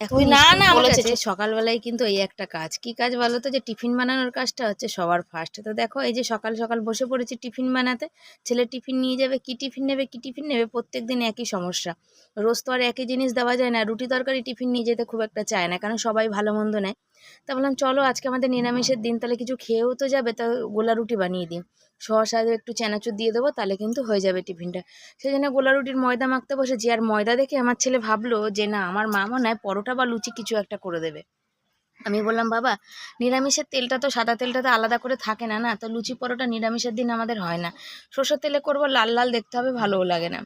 এখন না না বলেছে সকালবেলায় কিন্তু এই একটা কাজ। কি কাজ বলো তো? যে টিফিন বানানোর কাজটা হচ্ছে সবার ফার্স্ট তো দেখো এই যে সকাল সকাল বসে পড়েছি টিফিন বানাতে ছেলে টিফিন নিয়ে যাবে কি টিফিন নেবে কি টিফিন নেবে প্রত্যেক দিন একই সমস্যা। রোজ তো আর একই জিনিস দেওয়া যায় না রুটি তরকারি টিফিন নিয়ে যেতে খুব একটা চায় না কারণ সবাই ভালো মন্দ নেয়। তা বললাম চলো আজকে আমাদের নিরামিষের দিন তাহলে কিছু খেয়েও তো যাবে তা গোলা রুটি বানিয়ে দিই। সস একটু চানাচুর দিয়ে দেবো, তাহলে কিন্তু হয়ে যাবে টিফিনটা। সেই জন্য গোলা রুটির ময়দা মাখতে বসে, যে আর ময়দা দেখে আমার ছেলে ভাবলো যে না, আমার মা মনে হয় পরোটা বা লুচি কিছু একটা করে দেবে। আমি বললাম, বাবা, নিরামিষের তেলটা তো সাদা তেলটা তো আলাদা করে থাকে না না? তো লুচি পরোটা নিরামিষের দিন আমাদের হয় না। সর্ষের তেলে করব, লাল লাল দেখতে হবে, ভালোও লাগে না।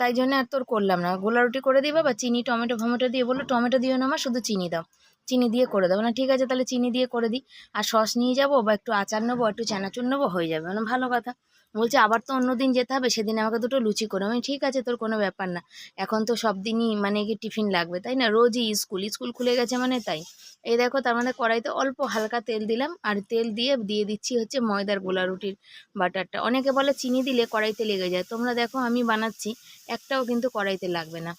তাই জন্য আর তোর করলাম না। গোলা রুটি করে দিই বাবা, চিনি, টমেটো ফমেটো দিয়ে বলল, টমেটো দিও না আমার শুধু চিনি দাও। চিনি দিয়ে করে দেবো। না, ঠিক আছে, তাহলে চিনি দিয়ে করে দিই। আর সস নিয়ে যাব বা একটু আচার নেব, একটু চানাচুর নেব, হয়ে যাবে। মানে ভালো কথা। বলছে, আবার তো অন্য দিন যেতে হবে, সেদিন আমাকে দুটো লুচি করে আমি, ঠিক আছে, তোর কোনো ব্যাপার না। এখন তো সব দিনই মানে কি টিফিন লাগবে, তাই না? রোজই স্কুল স্কুল খুলে গেছে মানে তাই। এই দেখো, তার মধ্যে কড়াইতে অল্প হালকা তেল দিলাম। আর তেল দিয়ে দিয়ে দিচ্ছি হচ্ছে ময়দার গোলা রুটির বাটারটা। অনেকে বলে, চিনি দিলে কড়াইতে লেগে যায়। তোমরা দেখো, আমি বানাচ্ছি, একটাও কিন্তু কড়াইতে লাগবে না।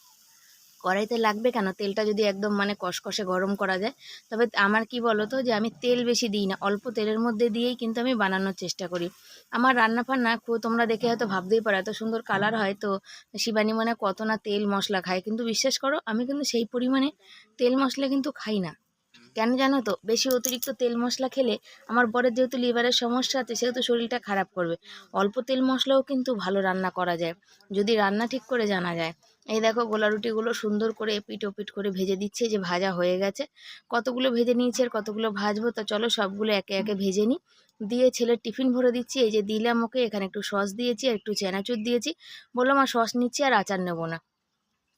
কড়াইতে লাগবে কেন? তেলটা যদি একদম মানে কষকষে গরম করা যায়। তবে আমার কি বলো তো যে, আমি তেল বেশি দিই না। অল্প তেলের মধ্যে দিয়েই কিন্তু আমি বানানোর চেষ্টা করি। আমার রান্না ফান্না তোমরা দেখে হয়তো ভাবতেই পারো, এত সুন্দর কালার হয় তো। শিবানী মানে কত না তেল মশলা খায়। কিন্তু বিশ্বাস করো, আমি কিন্তু সেই পরিমাণে তেল মশলা কিন্তু খাই না। কেন জানো তো? বেশি অতিরিক্ত তেল মশলা খেলে আমার বরের যেহেতু লিভারের সমস্যা আছে, সেহেতু শরীরটা খারাপ করবে। অল্প তেল মশলাও কিন্তু ভালো রান্না করা যায়। যদি রান্না ঠিক করে জানা যায়। এই দেখো গোলা রুটিগুলো সুন্দর করে এপিট ওপিট করে ভেজে দিচ্ছে যে ভাজা হয়ে গেছে। কতগুলো ভেজে নিয়েছে আর কতগুলো ভাজবো? তো চলো সবগুলো একে একে ভেজে নিই। দিয়ে ছেলের টিফিন ভরে দিচ্ছি। এই যে দিলাম ওকে, এখানে একটু সস দিয়েছি আর একটু চেনাচুর দিয়েছি। বললাম আর সস নিচ্ছি আর আচার নেব না।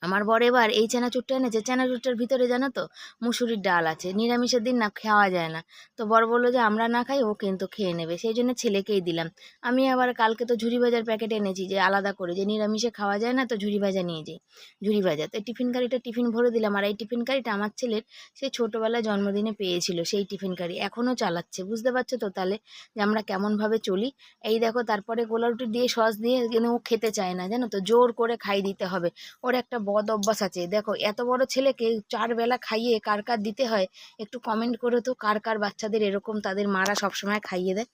আমার বর এবার এই চানাচুরটা এনেছে। চানাচুরটার ভিতরে জানো তো, মুসুরির ডাল আছে। নিরামিষের দিন না খাওয়া যায় না। তো বর বলল যে, আমরা না খাই, ও কিন্তু খেয়ে নেবে। সেই জন্য ছেলেকেই দিলাম। আমি আবার কালকে তো ঝুড়ি ভাজার প্যাকেট এনেছি যে, আলাদা করে যে, নিরামিষে খাওয়া যায় না, তো ঝুড়ি ভাজা নিয়ে যাই। ঝুড়ি ভাজা। তো টিফিন কারিটা টিফিন ভরে দিলাম। আর এই টিফিন কারিটা আমার ছেলের সে ছোটোবেলায় জন্মদিনে পেয়েছিল সেই টিফিন কারি। এখনও চালাচ্ছে। বুঝতে পারছ তো তাহলে যে, আমরা কেমনভাবে চলি? এই দেখো, তারপরে গোলা রুটি দিয়ে, সস দিয়ে, কিন্তু ও খেতে চায় না। জানো তো, জোর করে খাই দিতে হবে। ওর একটা বদ অভ্যাস আছে। দেখো, এত বড় ছেলেকে চার বেলা খাইয়ে কার কার দিতে হয়, একটু কমেন্ট করে তো কার কার বাচ্চাদের এরকম তাদের মারা সবসময় খাইয়ে দেয়।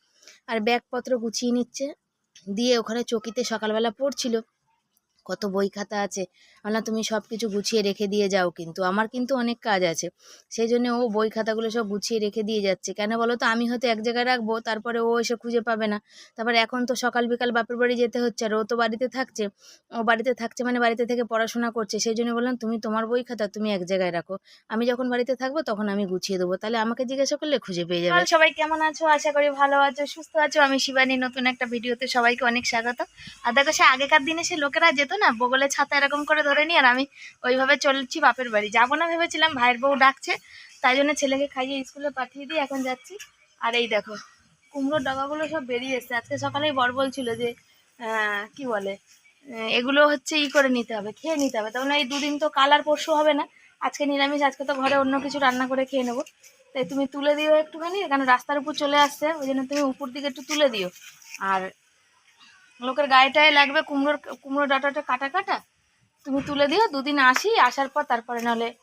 আর ব্যাগপত্র গুছিয়ে নিচ্ছে, দিয়ে ওখানে চকিতে সকালবেলা পড়ছিল। কত বই খাতা আছে। বললাম তুমি সব কিছু গুছিয়ে রেখে দিয়ে যাও কিন্তু। আমার কিন্তু অনেক কাজ আছে। সেই জন্য ও বই খাতাগুলো সব গুছিয়ে রেখে দিয়ে যাচ্ছে। কেন বলো তো? আমি হয়তো এক জায়গায় রাখব, তারপরে ও এসে খুঁজে পাবে না। তারপরে এখন তো সকাল বিকাল বাপের বাড়ি যেতে হচ্ছে আর ও তো বাড়িতে থাকছে। ও বাড়িতে থাকছে মানে বাড়িতে থেকে পড়াশোনা করছে। সেই জন্য বললাম, তুমি তোমার বই খাতা তুমি এক জায়গায় রাখো। আমি যখন বাড়িতে থাকব তখন আমি গুছিয়ে দেবো। তাহলে আমাকে জিজ্ঞাসা করলে খুঁজে পেয়ে যাবে। সবাই কেমন আছো? আশা করি ভালো আছো, সুস্থ আছো। আমি শিবানী, নতুন একটা ভিডিওতে সবাইকে অনেক স্বাগত। আর দেখো সে আগেকার দিনে সে লোকেরা যেত না? বগলে ছাতা এরকম করে ধরে নিয়ে আর আমি ওইভাবে চলছি বাপের বাড়ি। যাব না ভেবেছিলাম, ভাইয়ের বউ ডাকছে, তাই জন্য ছেলেকে খাইয়ে স্কুলে পাঠিয়ে দিয়ে এখন যাচ্ছি। আর এই দেখো, কুমড়োর ডগাগুলো সব বেরিয়ে এসছে। আজকে সকালেই বর বলছিল যে কি বলে এগুলো হচ্ছে ই করে নিতে হবে, খেয়ে নিতে হবে। তখন এই দুদিন তো কাল আর পরশু হবে না। আজকে নিরামিষ, আজকে তো ঘরে অন্য কিছু রান্না করে খেয়ে নেব। তাই তুমি তুলে দিও একটুখানি কারণ রাস্তার উপর চলে আসছে, ওই জন্য তুমি উপর দিকে একটু তুলে দিও। আর লোকের গায়ে টায়ে লাগবে কুমড়োর, কুমড়ো ডাঁটাটা কাটা কাটা। তুমি তুলে দিও, দুদিন আসি, আসার পর তারপরে নাহলে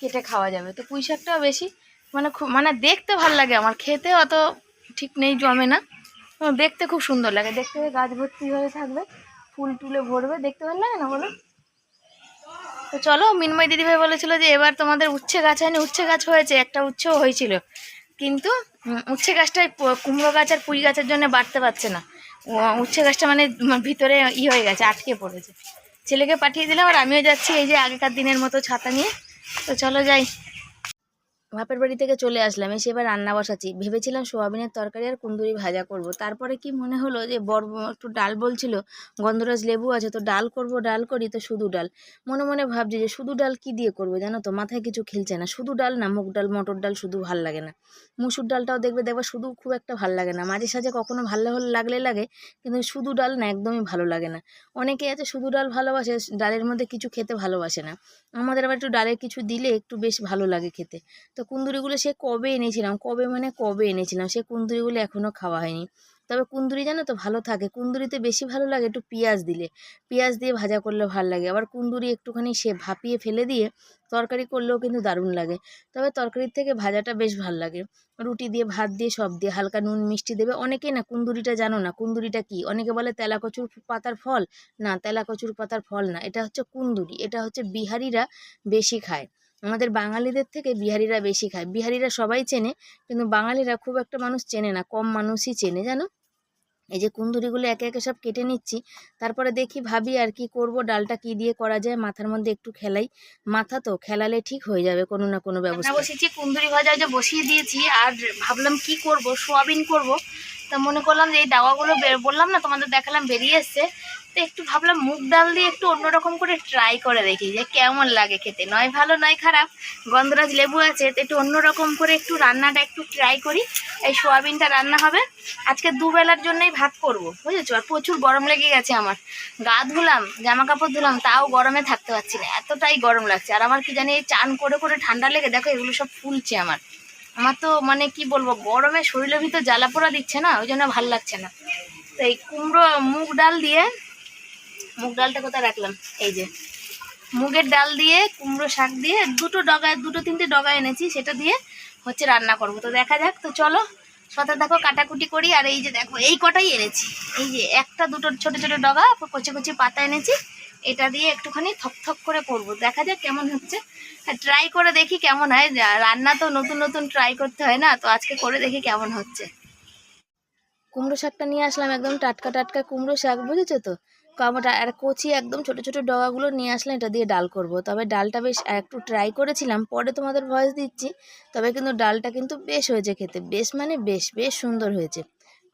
কেটে খাওয়া যাবে। তো পুঁই শাকটাও বেশি। মানে খুব মানে দেখতে ভালো লাগে আমার, খেতে অত ঠিক নেই, জমে না। দেখতে খুব সুন্দর লাগে। দেখতে গাছ ভর্তি হয়ে থাকবে, ফুল টুলে ভরবে, দেখতে ভালো লাগে না বলো? তো চলো, মিনময় দিদিভাই বলেছিল যে এবার তোমাদের উচ্ছে গাছ হয়নি, উচ্ছে গাছ হয়েছে, একটা উচ্ছেও হয়েছিল। কিন্তু উচ্ছে গাছটা এই প- কুমড়ো গাছ আর পুঁই গাছের জন্য বাড়তে পারছে না। উচ্ছে গাছটা মানে ভিতরে ই হয়ে গেছে, আটকে পড়েছে। ছেলেকে পাঠিয়ে দিলাম আর আমিও যাচ্ছি এই যে আগেকার দিনের মতো ছাতা নিয়ে। তো চলো যাই। বাপের বাড়ি থেকে চলে আসলাম, এসে এবার রান্না বসাচ্ছি। ভেবেছিলাম সোয়াবিনের তরকারি আর কুন্দুরি ভাজা করব। তারপরে কি মনে হলো যে বর একটু ডাল বলছিল, গন্ধরাজ লেবু আছে তো ডাল করব, ডাল করি তো শুধু ডাল। মনে মনে ভাবছি যে শুধু ডাল কি দিয়ে করব জানো তো, মাথায় কিছু খেলছে না। শুধু ডাল না, মুগ ডাল, মটর ডাল শুধু ভালো লাগে না। মুসুর ডালটাও দেখবে দেখবে শুধু খুব একটা ভালো লাগে না। মাঝে সাঝে কখনো ভালো হলে লাগলে লাগে, কিন্তু শুধু ডাল না একদমই ভালো লাগে না। অনেকে আছে শুধু ডাল ভালোবাসে, ডালের মধ্যে কিছু খেতে ভালোবাসে না। আমাদের আবার একটু ডালের কিছু দিলে একটু বেশ ভালো লাগে খেতে। তো কুন্দুরিগুলো সে কবে এনেছিলাম? কবে মানে কবে এনেছিলাম? সে কুন্দুরিগুলো এখনও খাওয়া হয়নি। তবে কুন্দুরি জানো তো ভালো থাকে। কুন্দুরিতে বেশি ভালো লাগে একটু পেঁয়াজ দিলে। পেঁয়াজ দিয়ে ভাজা করলে ভালো লাগে। আবার কুন্দুরি একটুখানি সে ভাপিয়ে ফেলে দিয়ে তরকারি করলেও কিন্তু দারুণ লাগে। তবে তরকারির থেকে ভাজাটা বেশ ভালো লাগে। রুটি দিয়ে, ভাত দিয়ে, সব দিয়ে হালকা নুন, মিষ্টি দেবে। অনেকেই না কুন্দুরিটা জানো না। কুন্দুরিটা কি? অনেকে বলে তেলা কচুর পাতার ফল। না তেলা কচুর পাতার ফল না। এটা হচ্ছে কুন্দুরি। এটা হচ্ছে বিহারিরা বেশি খায়। আমাদের বাঙালিদের থেকে বিহারিরা বেশি খায়। বিহারিরা সবাই চেনে কিন্তু বাঙালিরা খুব একটা মানুষ চেনে না কম মানুষই চেনে জানো? এই যে কুন্দুরিগুলো একে একে সব কেটে নিচ্ছি তারপরে দেখি ভাবি আর কি করব ডালটা কি দিয়ে করা যায় মাথার মধ্যে একটু খেলাই। মাথা তো খেলালে ঠিক হয়ে যাবে কোনো না কোনো ব্যবস্থা। বসেছি কুন্দুরি ভাজা যে বসিয়ে দিয়েছি আর ভাবলাম কি করব সোয়াবিন করব। তা মনে করলাম যে এই দাওয়াগুলো বললাম না তোমাদের দেখালাম বেরিয়ে এসছে। তো একটু ভাবলাম মুগ ডাল দিয়ে একটু অন্যরকম করে ট্রাই করে দেখি যে কেমন লাগে খেতে। নয় ভালো, নয় খারাপ, গন্ধরাজ লেবু আছে, তো একটু অন্যরকম করে একটু রান্নাটা একটু ট্রাই করি। এই সোয়াবিনটা রান্না হবে। আজকে দুবেলার জন্যই ভাত করব, বুঝেছ? আর প্রচুর গরম লেগে গেছে আমার। গা ধুলাম জামা কাপড় ধুলাম, তাও গরমে থাকতে পারছি না। এতটাই গরম লাগছে। আর আমার কি জানি চান করে করে ঠান্ডা লেগে, দেখো এগুলো সব ফুলছে আমার। আমার তো মানে কি বলব, গরমে শরীরের ভিতর জ্বালা পোড়া দিচ্ছে না, ওই জন্য ভালো লাগছে না। তো এই কুমড়ো, মুগ ডাল দিয়ে মুগ ডালটা কোথায় রাখলাম? এই যে। মুগের ডাল দিয়ে, কুমড়ো শাক দিয়ে, দুটো ডগায়, দুটো তিনটে ডগা এনেছি, সেটা দিয়ে হচ্ছে রান্না করব। তো দেখা যাক, তো চলো, সাথে দেখো কাটাকুটি করি, আর এই যে দেখো, এই কটাই এনেছি। এই যে একটা, দুটো ছোট ছোট ডগা, কচি কচি পাতা এনেছি, এটা দিয়ে একটুখানি থক থক করে করব। দেখা যাক কেমন হচ্ছে। ট্রাই করে দেখি কেমন হয়। রান্না তো নতুন নতুন ট্রাই করতে হয় না, তো আজকে করে দেখি কেমন হচ্ছে। কুমড়ো শাকটা নিয়ে আসলাম একদম টাটকা টাটকা কুমড়ো শাক, বুঝেছ তো? কামটা আর কচি একদম ছোট ছোট ডগাগুলো নিয়ে আসলে এটা দিয়ে ডাল করব। তবে ডালটা বেশ একটু ট্রাই করেছিলাম, পরে তোমাদের ভয়েস দিচ্ছি। তবে কিন্তু ডালটা কিন্তু বেশ হয়েছে খেতে, বেশ মানে বেশ বেশ সুন্দর হয়েছে।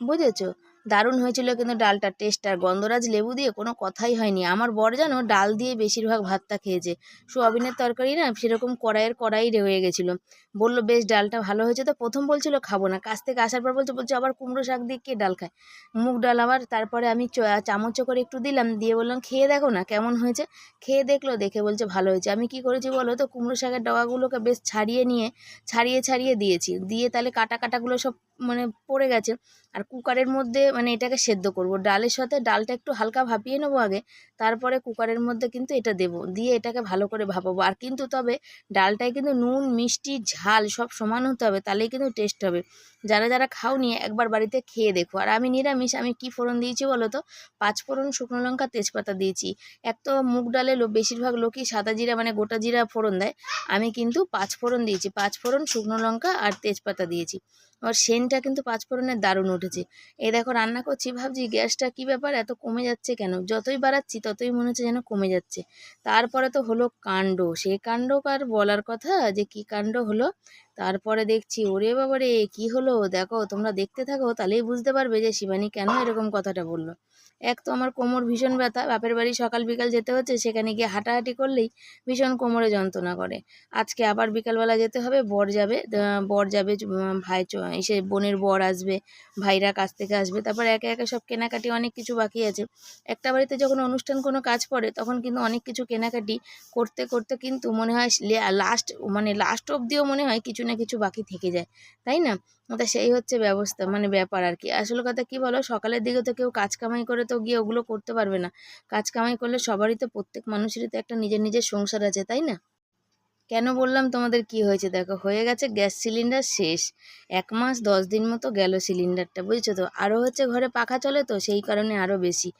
বুঝেছ? দারুণ হয়েছিল কিন্তু ডালটার টেস্ট আর গন্ধরাজ লেবু দিয়ে কোনো কথাই হয়নি। আমার বর যেন ডাল দিয়ে বেশিরভাগ ভাতটা খেয়েছে। সোয়াবিনের তরকারি না সেরকম কড়াইয়ের কড়াই রয়ে গেছিল। বলল, বেশ, ডালটা ভালো হয়েছে তো। প্রথম বলছিল, খাব না। কাছ থেকে আসার পর বলছে বলছে আবার কুমড়ো শাক দিয়ে কে ডাল খায়? মুগ ডাল আবার তারপরে আমি চামচে করে একটু দিলাম। দিয়ে বললাম, খেয়ে দেখো না কেমন হয়েছে? খেয়ে দেখল, দেখে বলছে, ভালো হয়েছে। আমি কি করেছি বলো তো, কুমড়ো শাকের ডগাগুলোকে বেশ ছাড়িয়ে নিয়ে, ছাড়িয়ে ছাড়িয়ে দিয়েছি। দিয়ে তাহলে কাটা, কাটাগুলো সব মানে পড়ে গেছে। আর কুকারের মধ্যে মানে এটাকে সেদ্ধ করব। ডালের সাথে ডালটা একটু হালকা ভাপিয়ে নেব আগে, তারপরে কুকারের মধ্যে কিন্তু এটা দেব। দিয়ে এটাকে ভালো করে ভাপাবো। আর কিন্তু তবে ডালটায় কিন্তু নুন, মিষ্টি, ঝাল সব সমান হতে হবে, তাহলেই কিন্তু টেস্ট হবে। যারা যারা খাওনি একবার বাড়িতে খেয়ে দেখো। আর আমি নিরামিষ, আমি কি ফোড়ন দিয়েছি বলো তো? পাঁচ ফোড়ন শুকনো লঙ্কা, তেজপাতা দিয়েছি। এক তো মুগ ডালে বেশিরভাগ লোকই সাদা জিরা মানে গোটা জিরা ফোড়ন দেয়। আমি কিন্তু পাঁচ ফোড়ন দিয়েছি। পাঁচ ফোড়ন, শুকনো লঙ্কা আর তেজপাতা দিয়েছি। আর সেনটা কিন্তু পাঁচ ফোড়নের দারুণ উঠেছে। এই দেখো রান্না করছি, ভাবছি গ্যাসটা কি ব্যাপার? এত কমে যাচ্ছে কেন? যতই বাড়াচ্ছি, ততই মনে হচ্ছে যেন কমে যাচ্ছে। তারপরে তো হলো কাণ্ড। সে কাণ্ড কার বলার কথা? যে কি কাণ্ড হলো? তারপরে দেখছি, ওরে বাবারে, কি হলো? দেখো, তোমরা দেখতে থাকো, তাহলেই বুঝতে পারবে যে শিবানী কেন এরকম কথাটা বলল। এক তো আমার কোমর ভীষণ ব্যথা, বাপের বাড়ি সকাল বিকাল যেতে হচ্ছে, সেখানে গিয়ে হাঁটাহাঁটি করলেই ভীষণ কোমরে যন্ত্রণা করে। আজকে আবার বিকালবেলা যেতে হবে, বর যাবে বর যাবে ভাই এসে বোনের বর আসবে, ভাইরা কাছ থেকে আসবে, তারপর একে একে সব কেনাকাটি অনেক কিছু বাকি আছে। একটা বাড়িতে যখন অনুষ্ঠান কোনো কাজ পড়ে, তখন কিন্তু অনেক কিছু কেনাকাটি করতে করতে কিন্তু মনে হয় লাস্ট মানে লাস্ট অবধিও মনে হয় কিছু না কিছু বাকি থেকে যায়, তাই না? তা সেই হচ্ছে ব্যবস্থা মানে ব্যাপার আর কি। আসল কথা কি বলো? সকালের দিকে তো কেউ কাজ কামাই করে তো গিয়ে ওগুলো করতে পারবে না। কাজ কামাই করলে সবারই তো প্রত্যেক মানুষেরই তো একটা নিজের নিজের সংসার আছে, তাই না? কেন বললাম তোমাদের কি হয়েছে? দেখো, হয়ে গেছে গ্যাস সিলিন্ডার শেষ। এক মাস দশ দিন মতো গেল সিলিন্ডারটা, বুঝছ তো? আরও হচ্ছে ঘরে পাখা চলে তো, সেই কারণে আরও বেশি।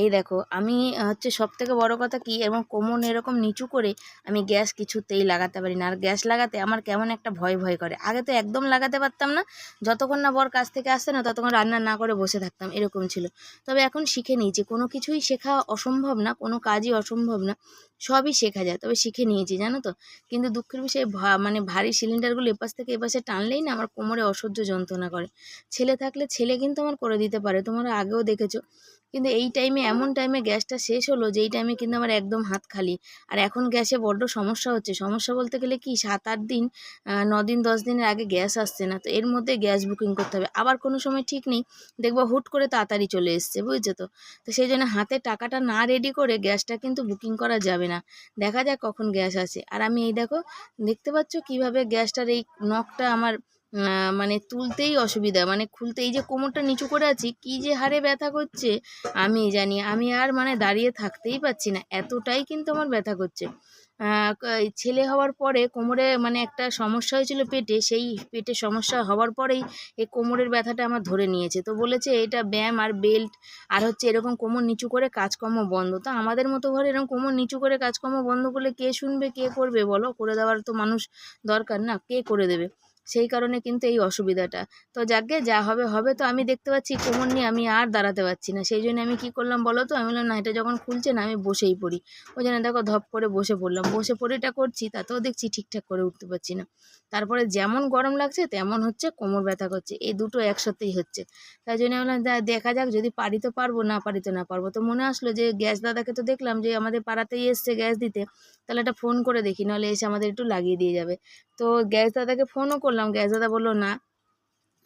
এই দেখো, আমি হচ্ছে সব থেকে বড় কথা কি, এবং কোমর এরকম নিচু করে আমি গ্যাস কিছুতেই লাগাতে পারি না। আর গ্যাস লাগাতে আমার কেমন একটা ভয় ভয় করে। আগে তো একদম লাগাতে পারতাম না, যতক্ষণ না বর কাছ থেকে আসতে না, ততক্ষণ রান্না না করে বসে থাকতাম, এরকম ছিল। তবে এখন শিখে নিয়েছি, কোনো কিছুই শেখা অসম্ভব না, কোনো কাজই অসম্ভব না। সবই শেখা যায়। তবে শিখে নিয়েছি, জানো তো? কিন্তু দুঃখের বিষয়ে মানে ভারী সিলিন্ডারগুলো এপাশ থেকে এপাশে টানলেই না আমার কোমরে অসহ্য যন্ত্রণা করে। ছেলে থাকলে ছেলে কিন্তু আমার করে দিতে পারে। তোমরা আগেও দেখেছ কিন্তু এই টাইমে এমন টাইমে গ্যাসটা শেষ হলো, যেই টাইমে কিন্তু আমার একদম হাত খালি। আর এখন গ্যাসে বড্ড সমস্যা হচ্ছে। সমস্যা বলতে গেলে কি, সাত, আট দিন দিন, দশ দিনের আগে গ্যাস আসছে না, তো এর মধ্যে গ্যাস বুকিং করতে হবে। আবার কোনো সময় ঠিক নেই, দেখব হুট করে তাড়াতাড়ি চলে এসছে, বুঝছ তো? তো সেই জন্য হাতে টাকাটা না রেডি করে গ্যাসটা কিন্তু বুকিং করা যাবে না। দেখা যাক কখন গ্যাস আসে। আর আমি এই দেখো, দেখতে পাচ্ছ কীভাবে গ্যাসটার এই নখটা আমার মানে তুলতেই অসুবিধা। মানে খুলতে এই যে কোমরটা নিচু করে আছি, কি যে হারে ব্যথা করছে, আমি জানি, আমি আর মানে দাঁড়িয়ে থাকতেই পারছি না। এতটাই কিন্তু আমার ব্যথা করছে। ছেলে হওয়ার পরে কোমরে মানে একটা সমস্যা হয়েছিল পেটে, সেই পেটে সমস্যা হওয়ার পরেই এই কোমরের ব্যথাটা আমার ধরে নিয়েছে। তো বলেছে এটা ব্যায়াম আর বেল্ট, আর হচ্ছে এরকম কোমর নিচু করে কাজকর্ম বন্ধ। তো আমাদের মতো ঘরে এরকম কোমর নিচু করে কাজকর্ম বন্ধ করলে কে শুনবে, কে করবে বলো? করে দেওয়ার তো মানুষ দরকার না, কে করে দেবে? সেই কারণে কিন্তু এই অসুবিধাটা। তো যাকে যা হবে হবে তো আমি দেখতে পাচ্ছি কোমর নিয়ে আমি আর দাঁড়াতে পারছি না। সেই জন্য আমি কি করলাম বলো তো? আমি বললাম, না, এটা যখন খুলছে না, আমি বসেই পড়ি। ওই জন্য দেখো ধপ করে বসে পড়লাম। বসে পড়ে এটা করছি, তাতেও দেখছি ঠিকঠাক করে উঠতে পারছি না। তারপরে যেমন গরম লাগছে, তেমন হচ্ছে কোমর ব্যথা করছে। এই দুটো একসাথেই হচ্ছে। তাই জন্য বললাম দেখা যাক, যদি পারি তো পারব, না পারি তো না পারব। তো মনে আসলো যে, গ্যাস দাদাকে তো দেখলাম যে, আমাদের পাড়াতেই এসছে গ্যাস দিতে। তাহলে একটা ফোন করে দেখি, নাহলে এসে আমাদের একটু লাগিয়ে দিয়ে যাবে। তো গ্যাস দাদাকে ফোনও করলাম। গ্যাস দাদা বলল, না।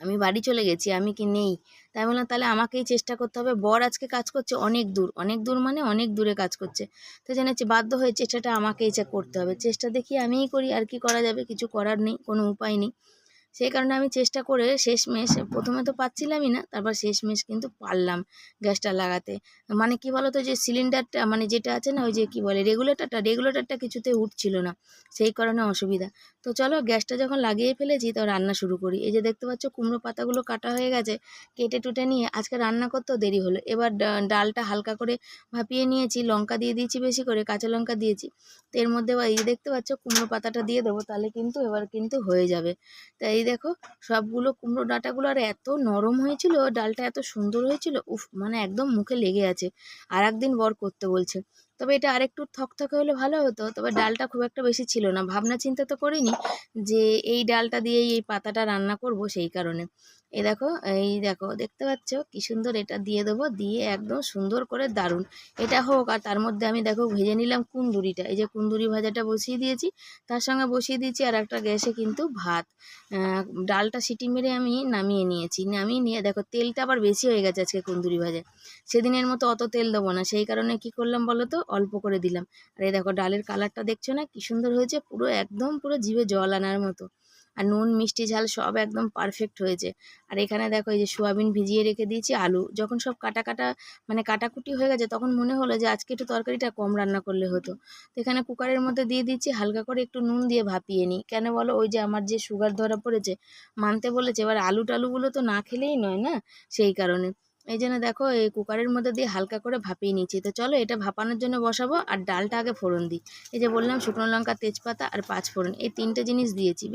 আমি বাড়ি চলে গেছি, আমি কি নেই? তাই বললাম, তাহলে আমাকেই চেষ্টা করতে হবে। বর আজকে কাজ করছে অনেক দূর অনেক দূর মানে অনেক দূরে কাজ করছে। তো জেনেছি, বাধ্য হয়ে চেষ্টাটা আমাকেই করতে হবে। চেষ্টা দেখি আমিই করি, আর কি করা যাবে? কিছু করার নেই, কোনো উপায় নেই। সেই কারণে আমি চেষ্টা করে শেষমেশ প্রথমে তো পাচ্ছিলামই না, তারপর শেষমেশ কিন্তু পারলাম গ্যাসটা লাগাতে। মানে কি বলতো যে সিলিন্ডারটা মানে যেটা আছে না ওই যে কি বলে রেগুলেটরটা রেগুলেটরটা কিছুতে উঠছিল না, সেই কারণে অসুবিধা। তো চলো গ্যাসটা যখন লাগিয়ে ফেলেছি তো রান্না শুরু করি। এই যে দেখতে পাচ্ছ কুমড়ো পাতাগুলো কাটা হয়ে গেছে, কেটে টুটে নিয়ে আজকে রান্না করতেও দেরি হলো। এবার ডালটা হালকা করে ভাপিয়ে নিয়েছি, লঙ্কা দিয়ে দিয়েছি বেশি করে, কাঁচা লঙ্কা দিয়েছি। তো এর মধ্যে এই দেখতে পাচ্ছ কুমড়ো পাতাটা দিয়ে দেবো, তাহলে কিন্তু এবার কিন্তু হয়ে যাবে। তা এই দেখো, সবগুলো কুমড়ো ডাঁটাগুলো আর এত নরম হয়েছিল, ডালটা এত সুন্দর হয়েছিল, উফ মানে একদম মুখে লেগে আছে। আর একদিন বর করতে বলছে তবে এটা আরেকটু থকথকে হলে ভালো হতো। তবে ডালটা খুব একটা বেশি ছিল না। ভাবনা চিন্তা তো করিনি যে এই ডালটা দিয়েই এই পাতাটা রান্না করব সেই কারণে। এই দেখো এই দেখো, দেখতে পাচ্ছ? কি সুন্দর এটা দিয়ে দেবো। দিয়ে একদম সুন্দর করে দারুণ। এটা হোক, আর তার মধ্যে আমি দেখো ভেজে নিলাম কুন্দুরিটা। এই যে কুন্দুরি ভাজাটা বসিয়ে দিয়েছি, তার সঙ্গে বসিয়ে দিয়েছি আর একটা গ্যাসে কিন্তু ভাত। ডালটা সিটি মেরে আমি নামিয়ে নিয়েছি। নামিয়ে নিয়ে দেখো, তেলটা আবার বেশি হয়ে গেছে আজকে কুন্দুরি ভাজা। সেদিনের মতো অত তেল দেবো না। সেই কারণে কি করলাম বলো তো? অল্প করে দিলাম। আর এই দেখো ডালের কালারটা দেখছ না? কি সুন্দর হয়েছে? পুরো একদম পুরো জিভে জল আনার মতো। আর নুন, মিষ্টি, ঝাল সব একদম পারফেক্ট হয়েছে। আর এখানে দেখো এই যে সোয়াবিন ভিজিয়ে রেখে দিয়েছি আলু। যখন সব কাটা কাটা মানে কাটাকুটি হয়ে গেছে, তখন মনে হলো যে আজকে একটু তরকারিটা কম রান্না করলে হতো। তো এখানে কুকারের মধ্যে দিয়ে দিচ্ছি, হালকা করে একটু নুন দিয়ে ভাপিয়ে নিই। কেন বলো? ওই যে আমার যে সুগার ধরা পড়েছে, মানতে বলেছে, এবার আলু টালুগুলো তো না খেলেই নয় না? সেই কারণে। এই জন্য দেখো, এই কুকারের মধ্যে দিয়ে হালকা করে ভাপিয়ে নিচ্ছি। তো চলো এটা ভাপানোর জন্য বসাবো আর ডালটা আগে ফোড়ন দিই। এই যে বললাম, শুকনো লঙ্কা, তেজপাতা আর পাঁচ ফোড়ন, এই তিনটে জিনিস দিয়েছি।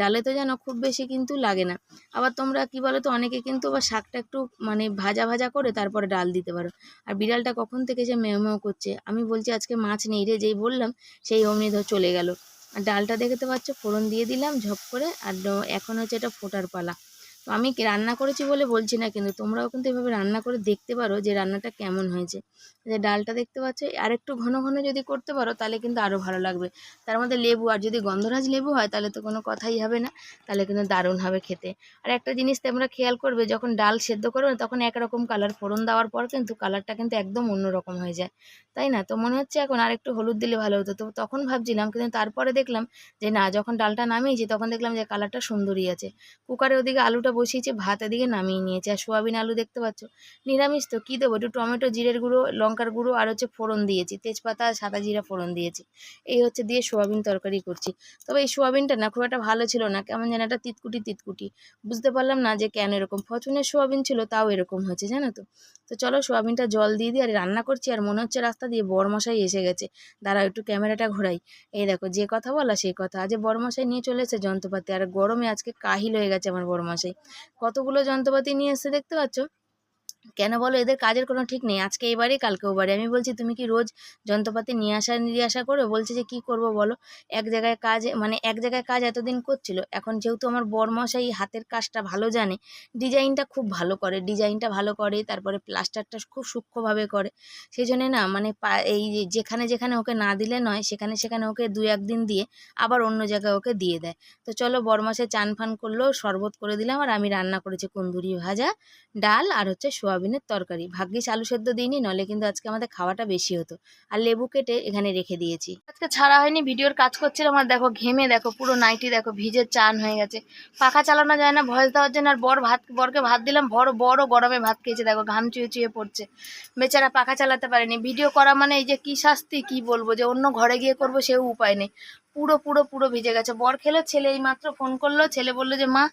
ডালে তো যেন খুব বেশি কিন্তু লাগে না। আবার তোমরা কি বলো তো অনেকে কিন্তু আবার শাকটা একটু মানে ভাজা ভাজা করে তারপরে ডাল দিতে পারো। আর বিড়ালটা কখন থেকে যে মেও মেও করছে, আমি বলছি আজকে মাছ নেই রে, যেই বললাম সেই অমনি ধর চলে গেল। আর ডালটা দেখতে পাচ্ছ, ফোড়ন দিয়ে দিলাম ঝপ করে, আর এখন হচ্ছে এটা ফোটার পালা। তো আমি রান্না করেছি বলে বলছি না কিন্তু তোমরাও কিন্তু এভাবে রান্না করে দেখতে পারো যে রান্নাটা কেমন হয়েছে। যে ডালটা দেখতে পাচ্ছ আর একটু ঘন ঘন যদি করতে পারো, তাহলে কিন্তু আরও ভালো লাগবে। তার মধ্যে লেবু, আর যদি গন্ধরাজ লেবু হয়, তাহলে তো কোনো কথাই হবে না, তাহলে কিন্তু দারুণ হবে খেতে। আর একটা জিনিস তোমরা খেয়াল করবে, যখন ডাল সেদ্ধ করবে, তখন একরকম কালার ফোড়ন দেওয়ার পর কিন্তু কালারটা কিন্তু একদম অন্যরকম হয়ে যায়। তাই না? তো মনে হচ্ছে এখন আর একটু হলুদ দিলে ভালো হতো। তো তখন ভাবছিলাম, কিন্তু তারপরে দেখলাম যে না, যখন ডালটা নামিয়েছি, তখন দেখলাম যে কালারটা সুন্দরই আছে। কুকারে ওদিকে আলুটা বসিয়েছে, ভাত এদিকে নামিয়ে নিয়েছে। আর সোয়াবিন আলু দেখতে পাচ্ছ, নিরামিষ তো, কী দেবো? একটু টমেটো, জিরের গুঁড়ো লঙ্কার গুঁড়ো আর হচ্ছে ফোড়ন দিয়েছি, তেজপাতা আর সাদা জিরা ফোড়ন দিয়েছি। এই হচ্ছে দিয়ে সোয়াবিন তরকারি করছি। তবে এই সোয়াবিনটা না খুব একটা ভালো ছিল না, কেমন যেন একটা তিতকুটি তিতকুটি। বুঝতে পারলাম না যে কেন এরকম ফচুনের সোয়াবিন ছিল তাও এরকম হয়েছে জানো তো? তো চলো সোয়াবিনটা জল দিয়ে দিয়ে আর রান্না করছি আর মনে হচ্ছে রাস্তা দিয়ে বরমশাই এসে গেছে। দাঁড়াও একটু ক্যামেরাটা ঘোরাই। এই দেখো যে কথা বলা সেই কথা, আজ বরমশাই নিয়ে চলে এসেছে যন্ত্রপাতি, আর গরমে আজকে কাহিল হয়ে গেছে আমার বরমশাই। কতগুলো যন্ত্রপাতি নিয়ে এসে দেখতে পাচ্ছ? কেন বলো? এদের কাজের কোনো ঠিক নেই। আজকে এবারে কালকে ওবারে আমি বলছি, তুমি কি রোজ যন্ত্রপাতি নিয়ে আসা নিয়ে আসা করো? বলছে যে, কি করব বলো? এক জায়গায় কাজ মানে এক জায়গায় কাজ এতদিন করছিল। এখন যেহেতু আমার বরমশাই হাতের কাজটা ভালো জানে, ডিজাইনটা খুব ভালো করে, ডিজাইনটা ভালো করে, তারপরে প্লাস্টারটা খুব সূক্ষ্মভাবে করে। সেই জন্যে না মানে এই যেখানে যেখানে ওকে না দিলে নয়, সেখানে সেখানে ওকে দু একদিন দিয়ে আবার অন্য জায়গায় ওকে দিয়ে দেয়। তো চলো বরমাসে চান ফান করল, শরবত করে দিলাম আর আমি রান্না করেছি। কুন্দুরি ভাজা, ডাল আর হচ্ছে সোয়াবিন সয়াবিনের তরকারি। ভাগ্যিস আলু সেদ্ধ দিইনি নলে কিন্তু আজকে আমাদের খাওয়াটা বেশি হতো। আর লেবু কেটে এখানে রেখে দিয়েছি। আজকে ছাড়া হয়নি, ভিডিওর কাজ করছিলাম আর দেখো ঘেমে, দেখো পুরো নাইটি, দেখো ভিজে চান হয়ে গেছে। পাখা চালানো যায় না, ভয়েস দেওয়ার জন্য আর বর ভাত, বরকে ভাত দিলাম, বড় বড় গরমে ভাত খেয়েছে, দেখো ঘাম চুয়ে চুয়ে পড়ছে। বেচারা পাখা চালাতে পারেনি। ভিডিও করা মানে এই যে কি শাস্তি, কি বলব? যে অন্য ঘরে গিয়ে করব সেও উপায় নেই। পুরো পুরো পুরো ভিজে গেছে। বর খেলো, ছেলে এই মাত্র ফোন করল, ছেলে বলল যে, মা,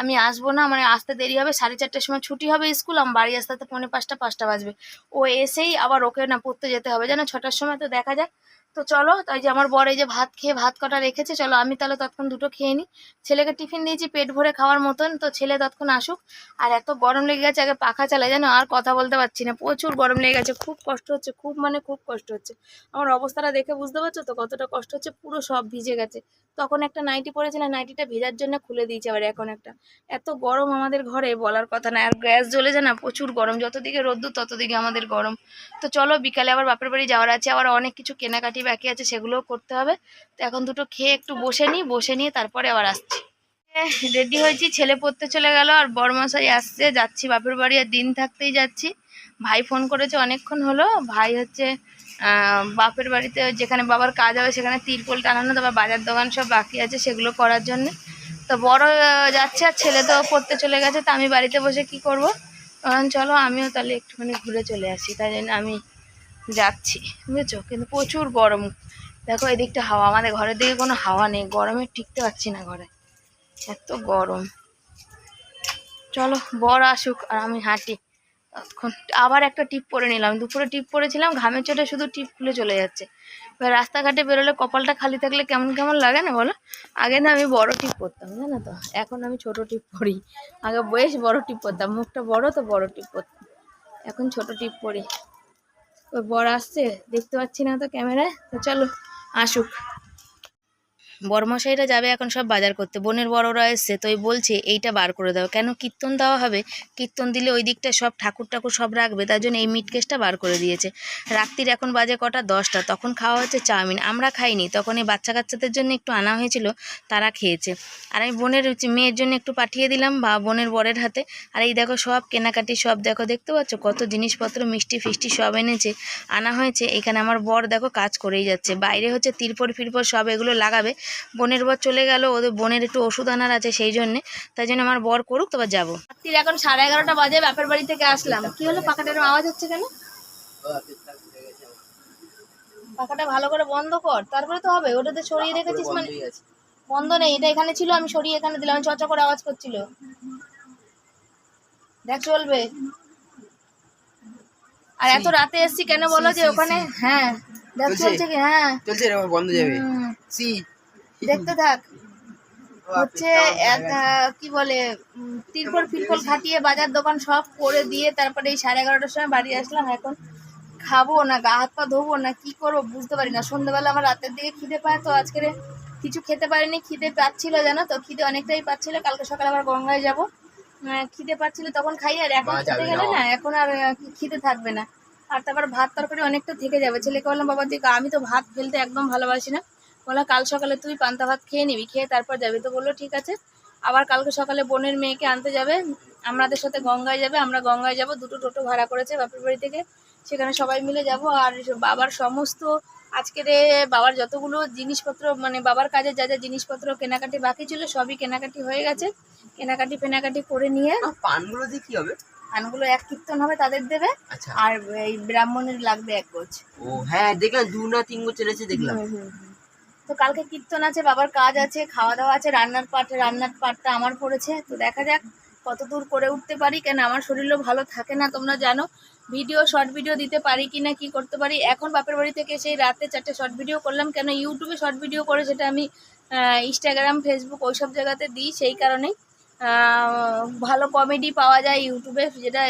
আমি আসব না মানে আসতে দেরি হবে, সাড়ে চারটার সময় ছুটি হবে স্কুল, আমি বাড়ি আসতে পৌনে পাঁচটা পাঁচটা বাজবে। ও এসেই আবার ওকে না পড়তে যেতে হবে। যেন ছটার সময় তো দেখা যাক তো চলো তাই যে আমার বর এই যে ভাত খেয়ে ভাত কটা রেখেছে, চলো আমি তাহলে তৎক্ষণ দুটো খেয়ে নিই। ছেলেকে টিফিন দিয়েছি, পেট ভরে খাওয়ার মতন, তো ছেলে তৎক্ষণ আসুক। আর এত গরম লেগে গেছে, আগে পাখা চালাই জানো? আর কথা বলতে পারছি না। প্রচুর গরম লেগে গেছে, খুব কষ্ট হচ্ছে, খুব মানে খুব কষ্ট হচ্ছে। আমার অবস্থাটা দেখে বুঝতে পারছ তো? কতটা কষ্ট হচ্ছে, পুরো সব ভিজে গেছে। তখন একটা নাইটি পরেছিলাম নাইটিটা ভেজার জন্য খুলে দিয়েছে আবার এখন একটা। এত গরম আমাদের ঘরে, বলার কথা না। আর গ্যাস জ্বলে যায় না, প্রচুর গরম। যতদিকে রোদ্দুর ততদিকে আমাদের গরম। তো চলো, বিকালে আবার বাপের বাড়ি যাওয়ার আছে, আবার অনেক কিছু কেনাকাটি বাকি আছে সেগুলোও করতে হবে। তো এখন দুটো খেয়ে একটু বসে নিই, বসে নিয়ে তারপরে আবার আসছি। রেডি হয়েছি, ছেলে পড়তে চলে গেল আর বরমশাই আসছে, যাচ্ছি বাপের বাড়ি আর দিন থাকতেই যাচ্ছি। ভাই ফোন করেছে অনেকক্ষণ হলো, ভাই হচ্ছে বাপের বাড়িতে যেখানে বাবার কাজ হবে সেখানে তিরপোল টানানো, তারপর বাজার দোকান সব বাকি আছে সেগুলো করার জন্য। তো বড় যাচ্ছে আর ছেলে তো পড়তে চলে গেছে, তো আমি বাড়িতে বসে কি করব? কারণ চলো আমিও তাহলে একটুখানি ঘুরে চলে আসি, তাই জন্য আমি যাচ্ছি, বুঝেছ? কিন্তু প্রচুর গরম। দেখো, এদিকটা হাওয়া। আমাদের ঘরের দিকে কোনো হাওয়া নেই। গরমে টিকতে পারছি না ঘরে। এত গরম। চলো, বর আসুক আর আমি হাঁটি। ততক্ষণ আবার একটা টিপ পরে নিলাম। দুপুরে টিপ পরেছিলাম ঘামের চোটে শুধু টিপ খুলে চলে যাচ্ছে। এবার রাস্তাঘাটে বেরোলে কপালটা খালি থাকলে কেমন কেমন লাগে না বলো? আগে না আমি বড় টিপ পরতাম, জানো তো? এখন আমি ছোট টিপ পরি। আগে বেশ বড় টিপ পরতাম। মুখটা বড় তো বড় টিপ পরতাম। এখন ছোট টিপ পরি। ওই বর আসছে দেখতে পাচ্ছি না তো ক্যামেরায় তো চলো আসুক। বড়মশাইরা যাবে এখন সব বাজার করতে। বোনের বড়রা এসছে, তো ওই বলছে, এইটা বার করে দাও। কেন কীর্তন দেওয়া হবে? কীর্তন দিলে ওই দিকটা সব ঠাকুর ঠাকুর সব রাখবে, তার জন্য এই মিট কেসটা বার করে দিয়েছে। রাত্রির এখন বাজে কটা দশটা, তখন খাওয়া হচ্ছে চাউমিন। আমরা খাইনি, তখন এই বাচ্চা কাচ্চাদের জন্য একটু আনা হয়েছিল, তারা খেয়েছে। আর আমি বোনের মেয়ের জন্য একটু পাঠিয়ে দিলাম, বা বোনের বরের হাতে। আর এই দেখো সব কেনাকাটি সব, দেখো, দেখতে পাচ্ছ? কত জিনিসপত্র, মিষ্টি ফিষ্টি সব এনেছে, আনা হয়েছে। এখানে আমার বর দেখো কাজ করেই যাচ্ছে। বাইরে হচ্ছে তিরপর ফিরপর সব এগুলো লাগাবে। বোনের বর চলে গেল ওদের বোনের একটু ওষুধ আনার আছে সেই জন্যে তাই জন্য আমার বর করুক তারপর যাব। রাত্রির এখন সাড়ে এগারোটা বাজে বাপের বাড়ি থেকে আসলাম। কি হলো? পাখাটার আওয়াজ হচ্ছে কেন? পাখাটা ভালো করে বন্ধ কর তারপরে তো হবে। ওটাতে সরিয়ে রেখেছিস মানে বন্ধ নেই এটা এখানে ছিল আমি সরিয়ে এখানে দিলাম আমি চর্চা করে আওয়াজ করছিল। দেখ চলবে। আর এত রাতে এসছি কেন বলো যে ওখানে? হ্যাঁ দেখ চলছে? কি? হ্যাঁ। চলছে বন্ধ যাবে। হুম, সি দেখতে থাক। হচ্ছে কি বলে তিরপল ফিরপল খাটিয়ে বাজার দোকান সব করে দিয়ে তারপরে এই সাড়ে এগারোটার সময় বাড়ি আসলাম। এখন খাব না গা হাত পা ধোবো না কি করব বুঝতে পারি না। সন্ধ্যেবেলা আমার রাতের দিকে খিদে পায় তো আজকে কিছু খেতে পারিনি খিদে পাচ্ছিল জানো তো খিদে অনেকটাই পাচ্ছিল। কালকে সকালে আবার গঙ্গায় যাব। খিদে পাচ্ছিল তখন খাই আর এখন খেতে গেলে না। এখন আর খিদে থাকবে না। আর তারপর ভাত তরকারি অনেকটা থেকে যাবে। ছেলেকে বললাম বাবা দিকে আমি তো ভাত ফেলতে একদম ভালোবাসি না। বললাম কাল সকালে তুই পান্তা ভাত খেয়ে নিবি খেয়ে তারপর যাবি। তো বলল ঠিক আছে। আবার কালকে সকালে বোনের মেয়েকে আনতে যাবে। আমাদের সাথে গঙ্গায় যাবে আমরা গঙ্গায় যাব। দুটো টোটো ভাড়া করেছে বাপের বাড়ি থেকে। সেখানে সবাই মিলে যাব। আর বাবার সমস্ত আজকের বাবার যতগুলো জিনিসপত্র মানে বাবার কাজে যা যা জিনিসপত্র কেনাকাটি বাকি ছিল সবই কেনাকাটি হয়ে গেছে। কেনাকাটি ফেনাকাটি করে নিয়ে পানগুলো দিয়ে কি হবে? পানগুলো এক কীর্তন হবে তাদের দেবে। আচ্ছা। আর এই ব্রাহ্মণের লাগবে এক গোছ। ও হ্যাঁ দেখলাম দু না তিন গো চলেছে দেখলাম। তো কালকে কীর্তন আছে, বাবার কাজ আছে খাওয়া দাওয়া আছে, রান্নার পাট, রান্নার পাটটা আমার পড়েছে। তো দেখা যাক কত দূর করে উঠতে পারি। কেন আমার শরীরও ভালো থাকে না, তোমরা জানো। ভিডিও, শর্ট ভিডিও দিতে পারি কি না কি করতে পারি? এখন বাপের বাড়ি থেকে সেই রাতে চারটে শর্ট ভিডিও করলাম। কেন ইউটিউবে শর্ট ভিডিও করে সেটা আমি ইনস্টাগ্রাম ফেসবুক ওইসব জায়গাতে দিই, সেই কারণেই। ভালো কমেডি পাওয়া যায় ইউটিউবে, যেটা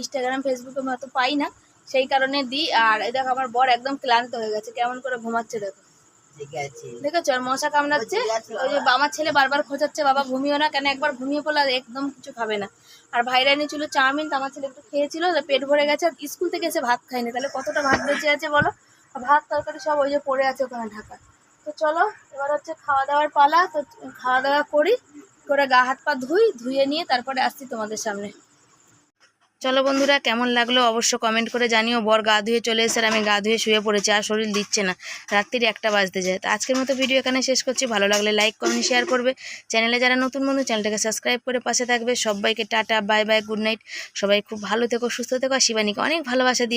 ইনস্টাগ্রাম ফেসবুকে মতো পাই না, সেই কারণে দিই। আর দেখো, আমার বর একদম ক্লান্ত হয়ে গেছে। কেমন করে ঘুমাচ্ছে দেখো। দেখেছ? আর মশা কামড়াচ্ছে। ওই যে আমার ছেলে বারবার খোঁজাচ্ছে বাবা ঘুমিও না কেন? একবার ঘুমিয়ে পড়লে একদম কিছু খাবে না। আর ভাইরা এনেছিল চাউমিন তো আমার ছেলে একটু খেয়েছিল পেট ভরে গেছে আর স্কুল থেকে এসে ভাত খায়নি। তাহলে কতটা ভাত বেঁচে আছে বলো? ভাত তরকারি সব ওই যে পড়ে আছে ওখানে ঢাকা। তো চলো এবার হচ্ছে খাওয়া দাওয়ার পালা। তো খাওয়া দাওয়া করি করে গা হাত পা ধুই ধুয়ে নিয়ে তারপরে আসছি তোমাদের সামনে। চলো বন্ধুরা, কেমন লাগল অবশ্য কমেন্ট করে জানিও। বর গা ধুয়ে চলে এসে আমি গা ধুয়ে শুয়ে পড়েছি, আর শরীর দিচ্ছে না। রাত্রির একটা বাজতে যায়। তো আজকের মতো ভিডিও এখানে শেষ করছি। ভালো লাগলে লাইক কমেন্ট শেয়ার করবে। চ্যানেলে যারা নতুন বন্ধু চ্যানেলটাকে সাবস্ক্রাইব করে পাশে থাকবে। সবাইকে tata bye bye good night সবাই খুব ভালো থেকো, সুস্থ থেকো। আর শিবানীকে অনেক ভালোবাসা দিয়ে